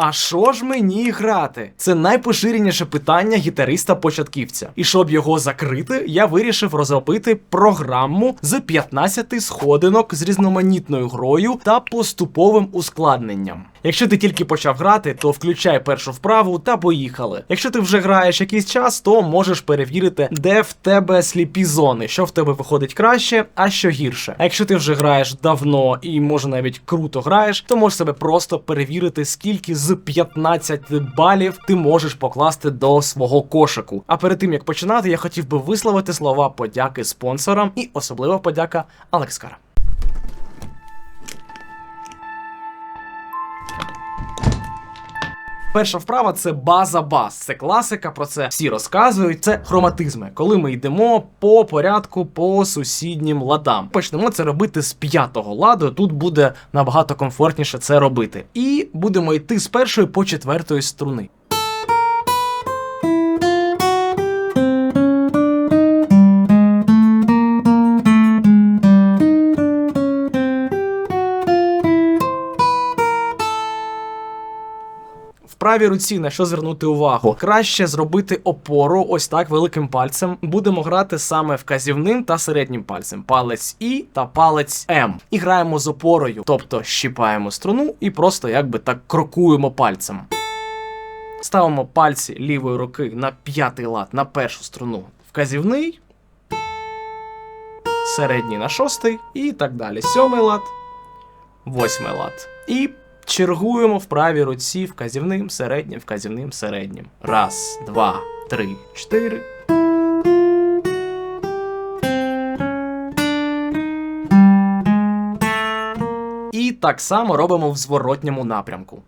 А що ж мені грати? Це найпоширеніше питання гітариста-початківця. І щоб його закрити, я вирішив розробити програму з 15 сходинок з різноманітною грою та поступовим ускладненням. Якщо ти тільки почав грати, то включай першу вправу та поїхали. Якщо ти вже граєш якийсь час, то можеш перевірити, де в тебе сліпі зони, що в тебе виходить краще, а що гірше. А якщо ти вже граєш давно і може навіть круто граєш, то можеш себе просто перевірити, скільки з 15 балів ти можеш покласти до свого кошику. А перед тим як починати, я хотів би висловити слова подяки спонсорам і особливо подяка Алекскара. Перша вправа це база баз. Це класика, про це всі розказують. Це хроматизми, коли ми йдемо по порядку по сусіднім ладам. Почнемо це робити з п'ятого ладу. Тут буде набагато комфортніше це робити. І будемо йти з першої по четвертої струни. Правій руці на що звернути увагу? Краще зробити опору ось так великим пальцем. Будемо грати саме вказівним та середнім пальцем. Палець І та палець М. І граємо з опорою, тобто щіпаємо струну і просто якби так крокуємо пальцем. Ставимо пальці лівої руки на п'ятий лад на першу струну. Вказівний, середній на шостий і так далі. Сьомий лад, восьмий лад. І чергуємо в правій руці вказівним, середнім, вказівним, середнім. Раз, два, три, чотири. І так само робимо в зворотньому напрямку.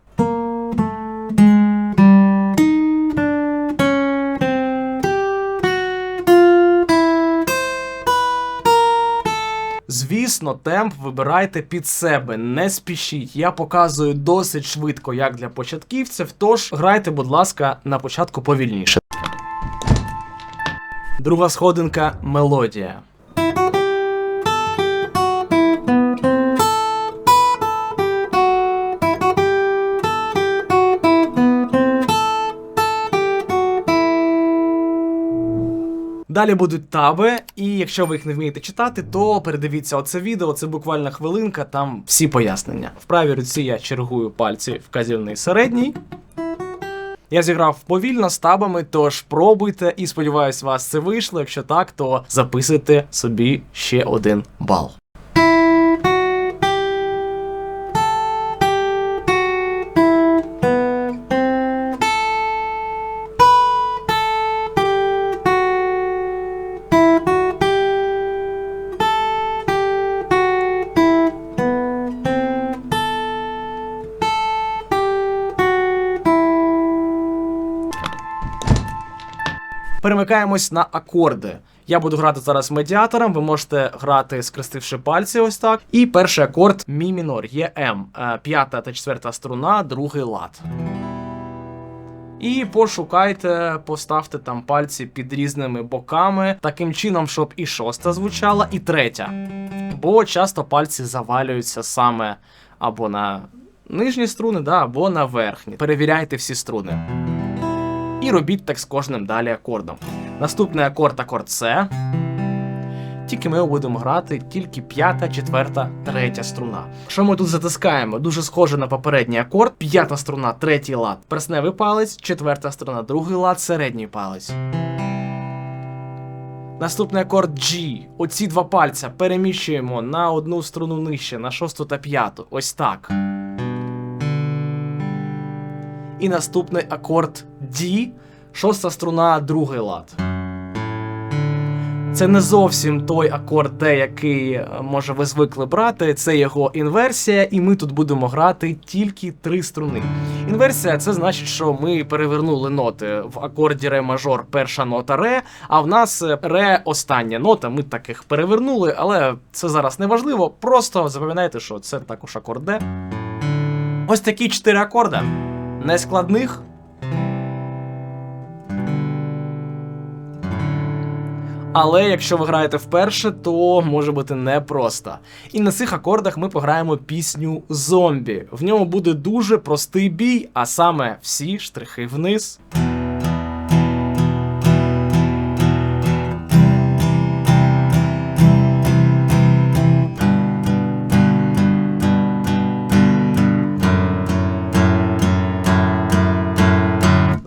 Звісно, темп вибирайте під себе, не спішіть. Я показую досить швидко, як для початківців. Тож грайте, будь ласка, на початку повільніше. Друга сходинка мелодія. Далі будуть таби, і якщо ви їх не вмієте читати, то передивіться оце відео, це буквально хвилинка, там всі пояснення. В правій руці я чергую пальці вказівний середній. Я зіграв повільно з табами, тож пробуйте і сподіваюсь, вас це вийшло. Якщо так, то записуйте собі ще один бал. Перемикаємось на акорди. Я буду грати зараз медіатором. Ви можете грати, скрестивши пальці, ось так. І перший акорд мі мінор є М. Е, П'ята та четверта струна, другий лад. І пошукайте, поставте там пальці під різними боками, таким чином, щоб і шоста звучала, і третя. Бо часто пальці завалюються саме або на нижні струни, да, або на верхні. Перевіряйте всі струни. І робіть так з кожним далі акордом. Наступний акорд акорд С. Тільки ми будемо грати тільки п'ята, четверта, третя струна. Що ми тут затискаємо? Дуже схоже на попередній акорд. П'ята струна, третій лад, персневий палець, четверта струна, другий лад, середній палець. Наступний акорд G. Оці два пальця переміщуємо на одну струну нижче, на шосту та п'яту. Ось так. І наступний акорд D, шоста струна, другий лад. Це не зовсім той акорд D, який, е, може, ви звикли брати. Це його інверсія, і ми тут будемо грати тільки три струни. Інверсія це значить, що ми перевернули ноти в акорді ре мажор, перша нота ре, а в нас е, ре остання нота. Ми таких перевернули, але це зараз не важливо. Просто запам'ятайте, що це також акорд D. Ось такі чотири акорда. Нескладних. Але якщо ви граєте вперше, то може бути непросто. І на цих акордах ми пограємо пісню Зомбі. В ньому буде дуже простий бій, а саме всі штрихи вниз.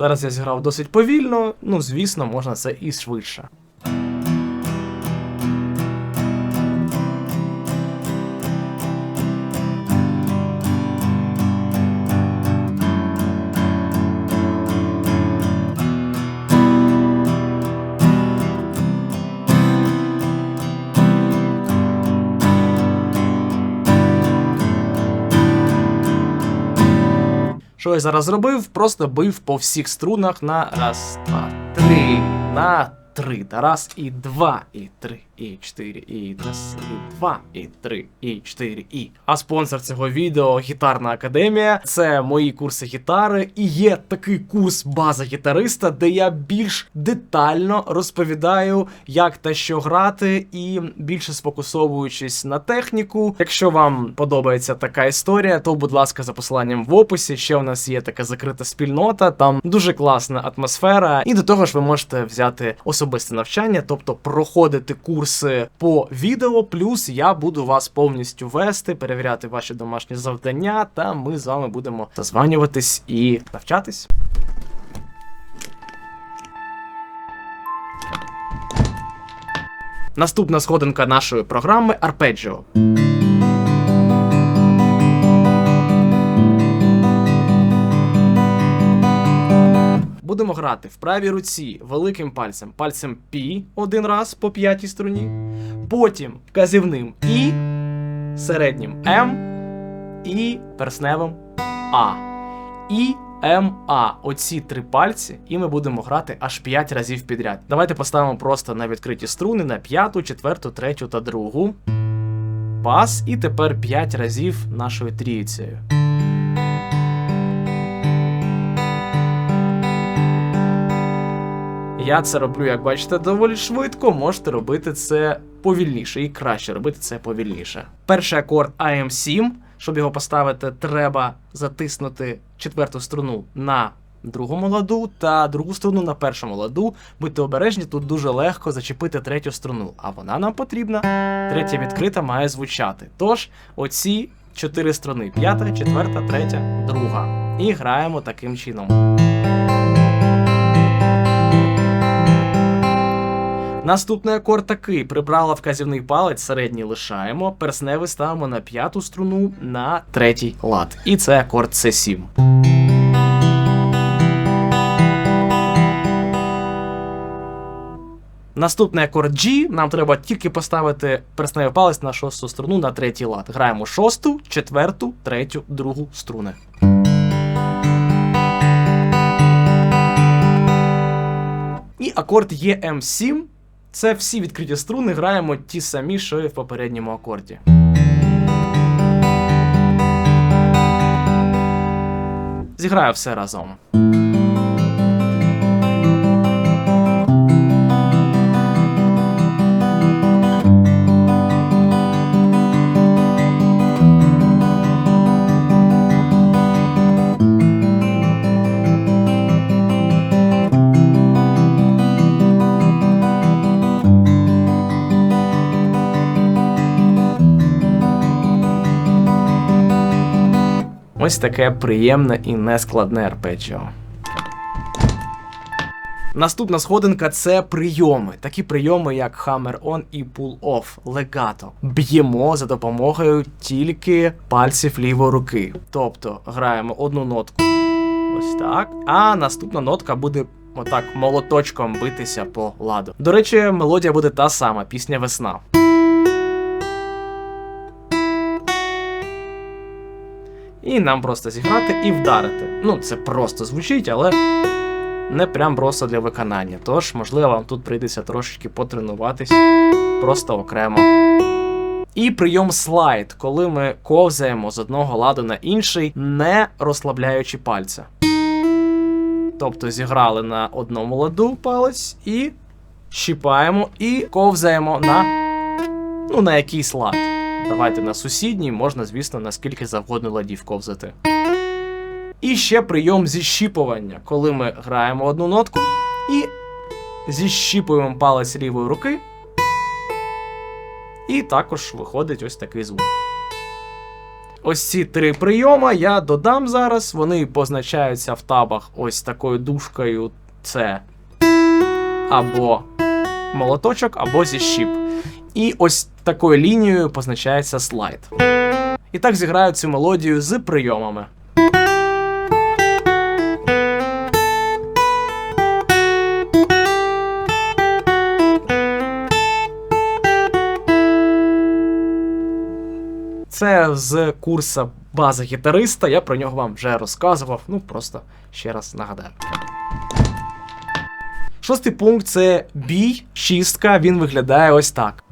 Зараз я зіграв досить повільно, ну звісно, можна це і швидше. Що я зараз зробив? Просто бив по всіх струнах на раз, два, три, на три. Та раз і два, і три, і чотири, і раз, і два, і три, і чотири, і. А спонсор цього відео Гітарна Академія. Це мої курси гітари. І є такий курс база гітариста, де я більш детально розповідаю, як та що грати, і більше сфокусовуючись на техніку. Якщо вам подобається така історія, то будь ласка, за посиланням в описі. Ще у нас є така закрита спільнота, там дуже класна атмосфера, і до того ж ви можете взяти особисте навчання, тобто проходити курси по відео. Плюс я буду вас повністю вести, перевіряти ваші домашні завдання, та ми з вами будемо зазванюватись і навчатись. Наступна сходинка нашої програми Arpeggio. Будемо грати в правій руці великим пальцем, пальцем Пі один раз по п'ятій струні, потім вказівним І, середнім М і персневим А. І М, А. Оці три пальці, і ми будемо грати аж 5 разів підряд. Давайте поставимо просто на відкриті струни на п'яту, четверту, третю та другу. Пас, і тепер 5 разів нашою трійцею. Я це роблю, як бачите, доволі швидко. Можете робити це повільніше і краще робити це повільніше. Перший акорд AM7. Щоб його поставити, треба затиснути четверту струну на другому ладу та другу струну на першому ладу. Будьте обережні, тут дуже легко зачепити третю струну, а вона нам потрібна. Третя відкрита має звучати. Тож, оці чотири струни: п'ята, четверта, третя, друга. І граємо таким чином. Наступний акорд такий: прибрала вказівний палець, середній лишаємо, персневий ставимо на п'яту струну на третій лад. І це акорд С7. Наступний акорд G, нам треба тільки поставити персневий палець на шосту струну на третій лад. Граємо шосту, четверту, третю, другу струни. І акорд EM7 це всі відкриті струни, граємо ті самі, що і в попередньому акорді. Зіграю все разом. Ось таке приємне і нескладне арпеджіо. Наступна сходинка це прийоми. Такі прийоми, як Hammer On і Pull Off, легато. Б'ємо за допомогою тільки пальців лівої руки. Тобто граємо одну нотку ось так. А наступна нотка буде отак молоточком битися по ладу. До речі, мелодія буде та сама, пісня весна. І нам просто зіграти і вдарити. Ну, це просто звучить, але не прям просто для виконання. Тож, можливо, вам тут прийдеться трошечки потренуватись просто окремо. І прийом слайд, коли ми ковзаємо з одного ладу на інший, не розслабляючи пальця. Тобто зіграли на одному ладу палець і щіпаємо і ковзаємо на ну, на якийсь лад. Давайте на сусідній, можна, звісно, на скільки завгодно ладів ковзати. І ще прийом зіщіпування, коли ми граємо одну нотку і зіщіпуємо палець лівої руки. І також виходить ось такий звук. Ось ці три прийоми я додам зараз. Вони позначаються в табах ось такою дужкою. Це або молоточок, або зіщіп. І ось такою лінією позначається слайд. І так зіграю цю мелодію з прийомами. Це з курсу база гітариста. Я про нього вам вже розказував. Ну просто ще раз нагадаю. Шостий пункт це бій, шістка. Він виглядає ось так.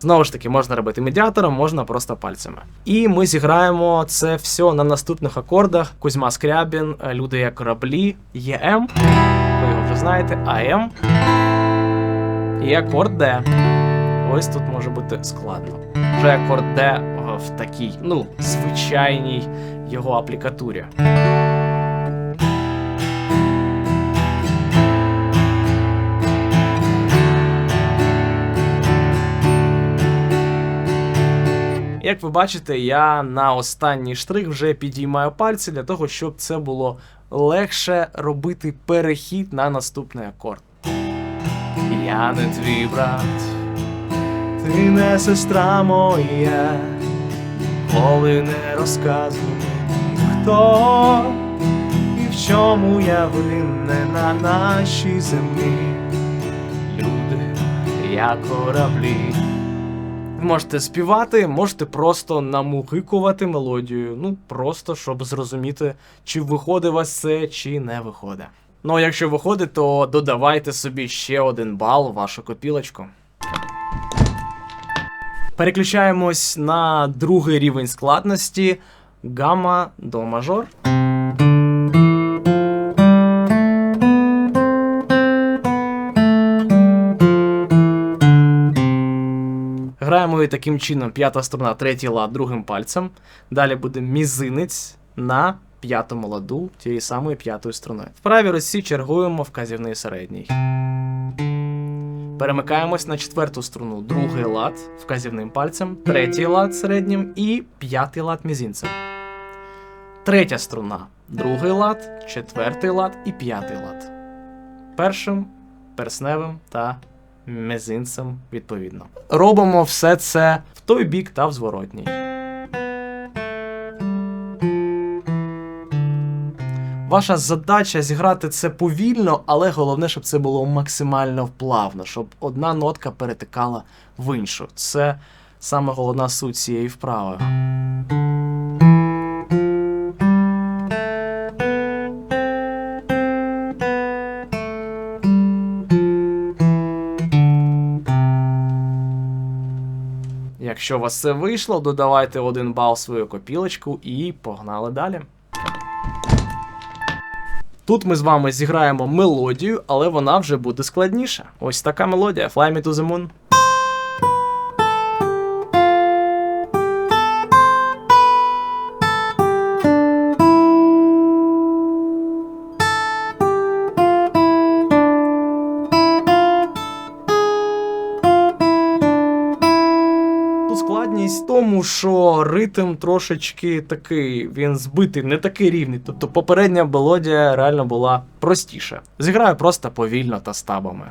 Знову ж таки, можна робити медіатором, можна просто пальцями. І ми зіграємо це все на наступних акордах: Кузьма Скрябін, Люди як кораблі, ЄМ. Ви його вже знаєте, АМ. І акорд Д. Ось тут може бути складно. Вже акорд Д в такій, ну, звичайній його аплікатурі. Як ви бачите, я на останній штрих вже підіймаю пальці для того, щоб це було легше робити перехід на наступний акорд. Я не твій брат, ти не сестра моя, ніколи не розказуй, хто і в чому я винна на нашій землі. Люди, як кораблі. Можете співати, можете просто намугикувати мелодію. Ну, просто щоб зрозуміти, чи виходить у вас це, чи не виходить. Ну, а якщо виходить, то додавайте собі ще один бал у вашу копілочку. Переключаємось на другий рівень складності гамма до мажор. Граємо її таким чином: п'ята струна, третій лад другим пальцем. Далі буде мізинець на п'ятому ладу тієї самої п'ятої струни. В правій руці чергуємо вказівний середній. Перемикаємось на четверту струну, другий лад вказівним пальцем, третій лад середнім і п'ятий лад мізинцем. Третя струна, другий лад, четвертий лад і п'ятий лад. Першим, персневим та мізинцем відповідно. Робимо все це в той бік та в зворотній. Ваша задача зіграти це повільно, але головне, щоб це було максимально вплавно, щоб одна нотка перетикала в іншу. Це саме головна суть цієї вправи. Якщо у вас це вийшло, додавайте один бал в свою копілочку і погнали далі. Тут ми з вами зіграємо мелодію, але вона вже буде складніша. Ось така мелодія Fly Me to the Moon. Ритм трошечки такий, він збитий, не такий рівний. Тобто попередня мелодія реально була простіша. Зіграю просто повільно та стабами.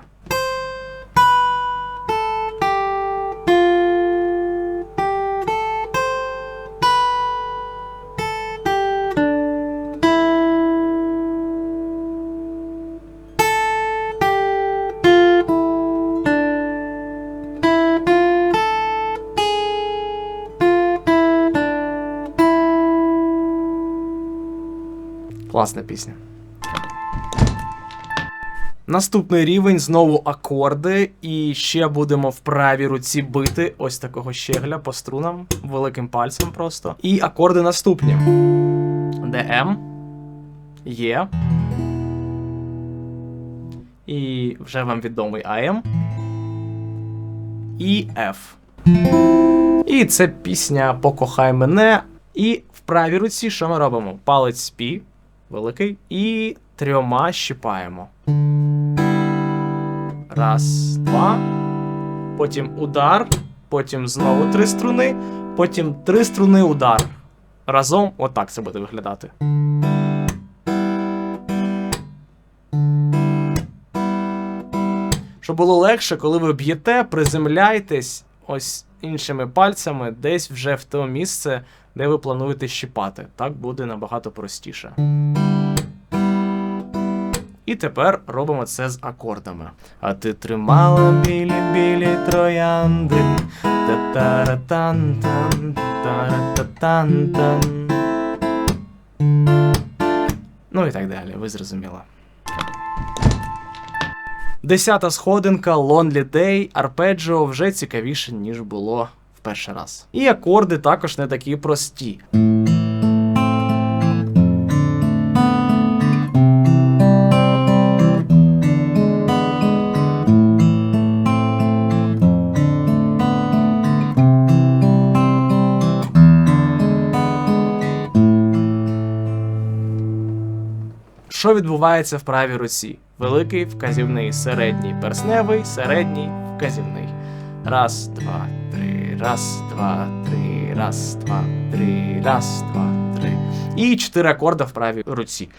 Класна пісня. Наступний рівень знову акорди, і ще будемо в правій руці бити ось такого щегля по струнам, великим пальцем просто. І акорди наступні: ДМ, Є. І вже вам відомий АМ. І F. І це пісня Покохай мене. І в правій руці що ми робимо? Палець пі, великий, і трьома щипаємо. Раз, два. Потім удар, потім знову три струни, потім три струни удар. Разом отак це буде виглядати. Щоб було легше, коли ви б'єте, приземляйтесь ось іншими пальцями десь вже в те місце, де ви плануєте щіпати. Так буде набагато простіше. І тепер робимо це з акордами. А ти тримала білі білі троянди. Та-та-ра-тан-тан. Ну і так далі, ви зрозуміли. Десята сходинка, Lonely Day, арпеджіо вже цікавіше, ніж було в перший раз. І акорди також не такі прості. Що відбувається в правій руці? Великий вказівний, середній персневий, середній вказівний. Раз, два, три, раз, два, три, раз, два, три, раз, два, три. І чотири акорди в правій руці.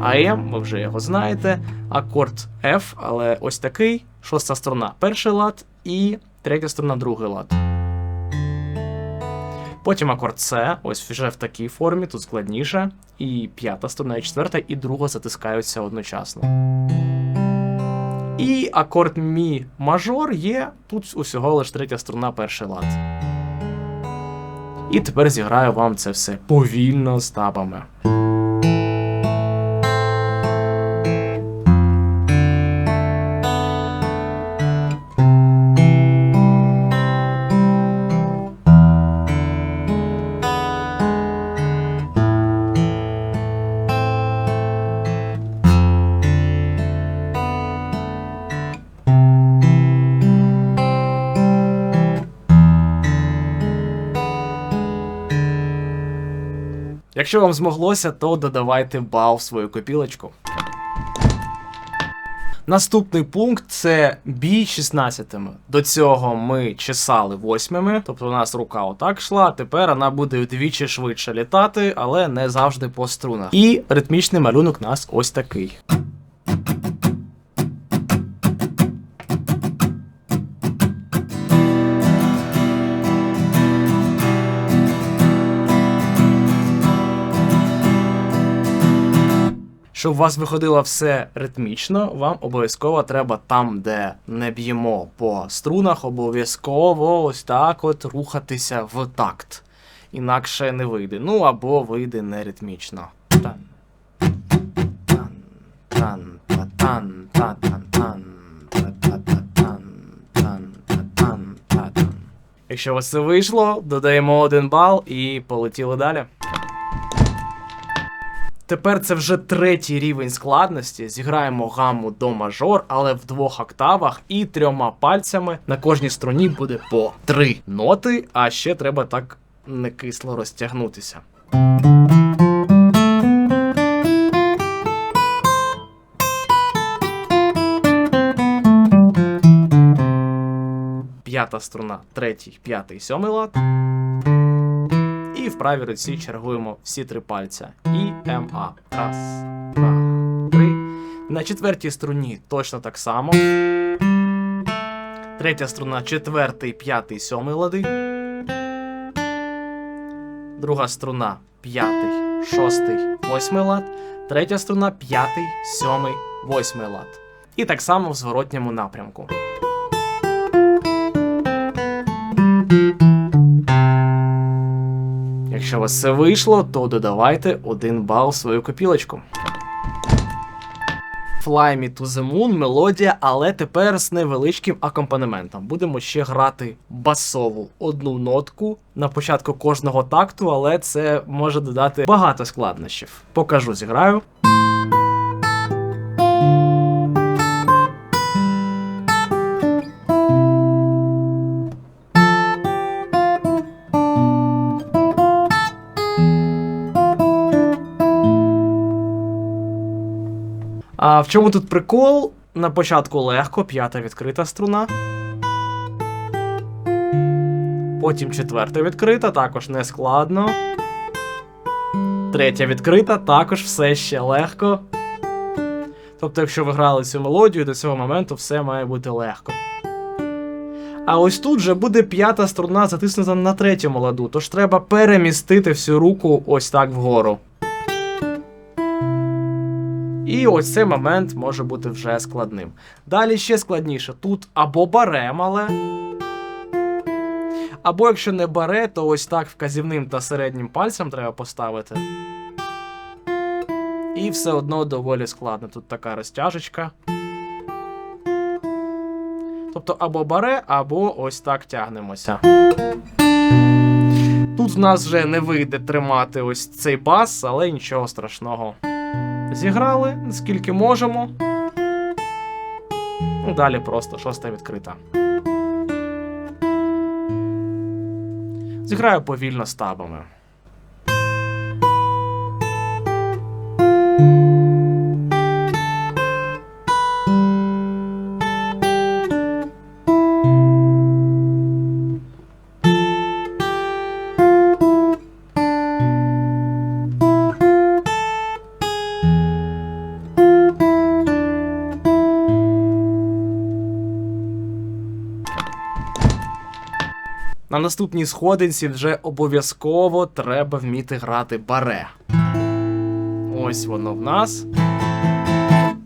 АМ, ви вже його знаєте. Акорд F, але ось такий. Шоста струна перший лад і третя струна другий лад. Потім акорд С, ось вже в такій формі, тут складніше. І п'ята струна, і четверта, і друга затискаються одночасно. І акорд Мі мажор є, тут усього лише третя струна, перший лад. І тепер зіграю вам це все повільно з табами. Якщо вам змоглося, то додавайте бал в свою копілочку. Наступний пункт це бій 16. До цього ми чесали восьмими, тобто у нас рука отак йшла, а тепер вона буде вдвічі швидше літати, але не завжди по струнах. І ритмічний малюнок у нас ось такий. Щоб у вас виходило все ритмічно, вам обов'язково треба там, де не б'ємо по струнах, обов'язково ось так от рухатися в такт. Інакше не вийде. Ну або вийде. Та-тан. Та-тан. Якщо у вас це вийшло, додаємо один бал і полетіли далі. Тепер це вже третій рівень складності. Зіграємо гамму до мажор, але в двох октавах і трьома пальцями. На кожній струні буде по три ноти, а ще треба так не кисло розтягнутися. П'ята струна, третій, п'ятий, сьомий лад. І в правій руці чергуємо всі три пальця. І МА. Раз, два, три. На четвертій струні точно так само. Третя струна, четвертий, п'ятий, сьомий лади. Друга струна, п'ятий, шостий, восьмий лад. Третя струна, п'ятий, сьомий, восьмий лад. І так само в зворотньому напрямку. Якщо у вас все вийшло, то додавайте один бал в свою копілочку. Fly Me to the Moon мелодія, але тепер з невеличким акомпанементом. Будемо ще грати басову одну нотку на початку кожного такту, але це може додати багато складнощів. Покажу, зіграю. В чому тут прикол? На початку легко, п'ята відкрита струна. Потім четверта відкрита, також не складно. Третя відкрита, також все ще легко. Тобто, якщо ви грали цю мелодію, до цього моменту все має бути легко. А ось тут же буде п'ята струна затиснута на третьому ладу, тож треба перемістити всю руку ось так вгору. І ось цей момент може бути вже складним. Далі ще складніше. Тут або баре мале, або якщо не баре, то ось так вказівним та середнім пальцем треба поставити. І все одно доволі складно. Тут така розтяжечка. Тобто або баре, або ось так тягнемося. Тут в нас вже не вийде тримати ось цей бас, але нічого страшного. Зіграли скільки можемо. Далі просто шоста відкрита. Зіграю повільно з наступній сходинці вже обов'язково треба вміти грати баре. Ось воно в нас.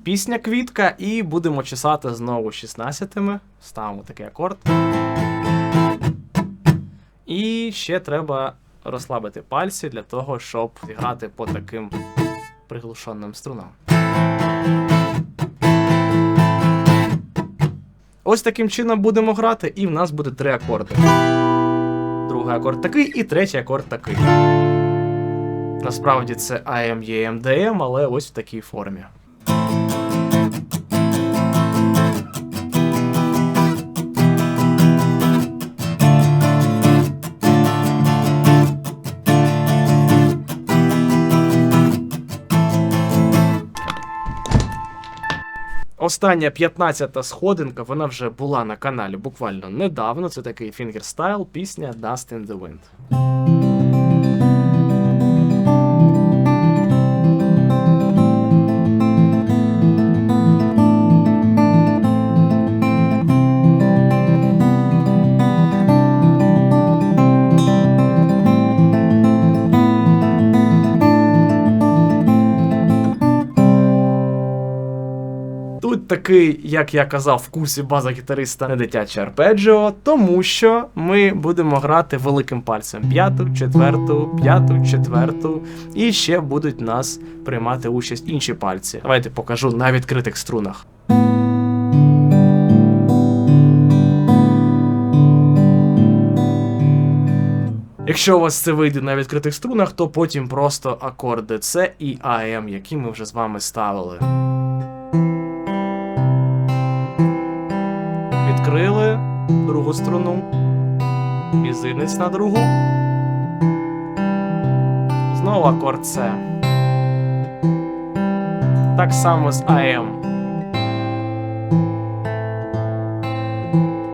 Пісня квітка, і будемо чесати знову 16-ми. Ставимо такий акорд. І ще треба розслабити пальці для того, щоб грати по таким приглушеним струнам. Ось таким чином будемо грати, і в нас буде три акорди. Другий акорд такий, і третій акорд такий. Насправді це EM, DM, але ось в такій формі. Остання 15-та сходинка, вона вже була на каналі буквально недавно. Це такий фінгерстайл, пісня Dust in the Wind. Тут такий, як я казав, в курсі база гітариста не дитяче арпеджіо, тому що ми будемо грати великим пальцем п'яту, четверту, п'яту, четверту, і ще будуть нас приймати участь інші пальці. Давайте покажу на відкритих струнах. Якщо у вас це вийде на відкритих струнах, то потім просто акорди С і АМ, які ми вже з вами ставили. Другу струну, мізинець на другу. Знову акорд С. Так само з АМ.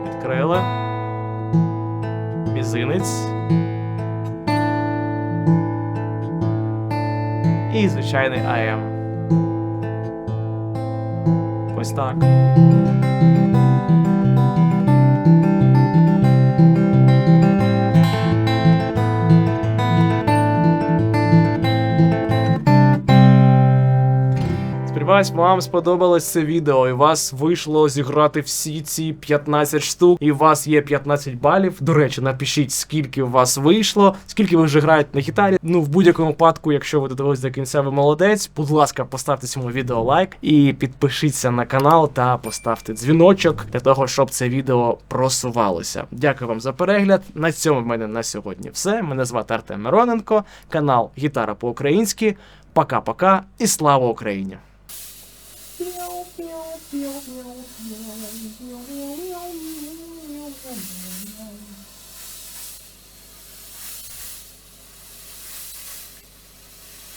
Відкрили. Мізинець. І звичайний АМ. Ось так. Сподіваюсь, вам сподобалось це відео, і вас вийшло зіграти всі ці 15 штук, і у вас є 15 балів. До речі, напишіть, скільки у вас вийшло, скільки ви вже граєте на гітарі. Ну, в будь-якому випадку, якщо ви додивились до кінця, ви молодець. Будь ласка, поставте цьому відео лайк і підпишіться на канал та поставте дзвіночок для того, щоб це відео просувалося. Дякую вам за перегляд. На цьому в мене на сьогодні все. Мене звати Артем Мироненко, канал Гітара по-українськи. Пока-пока і слава Україні! 标标标标标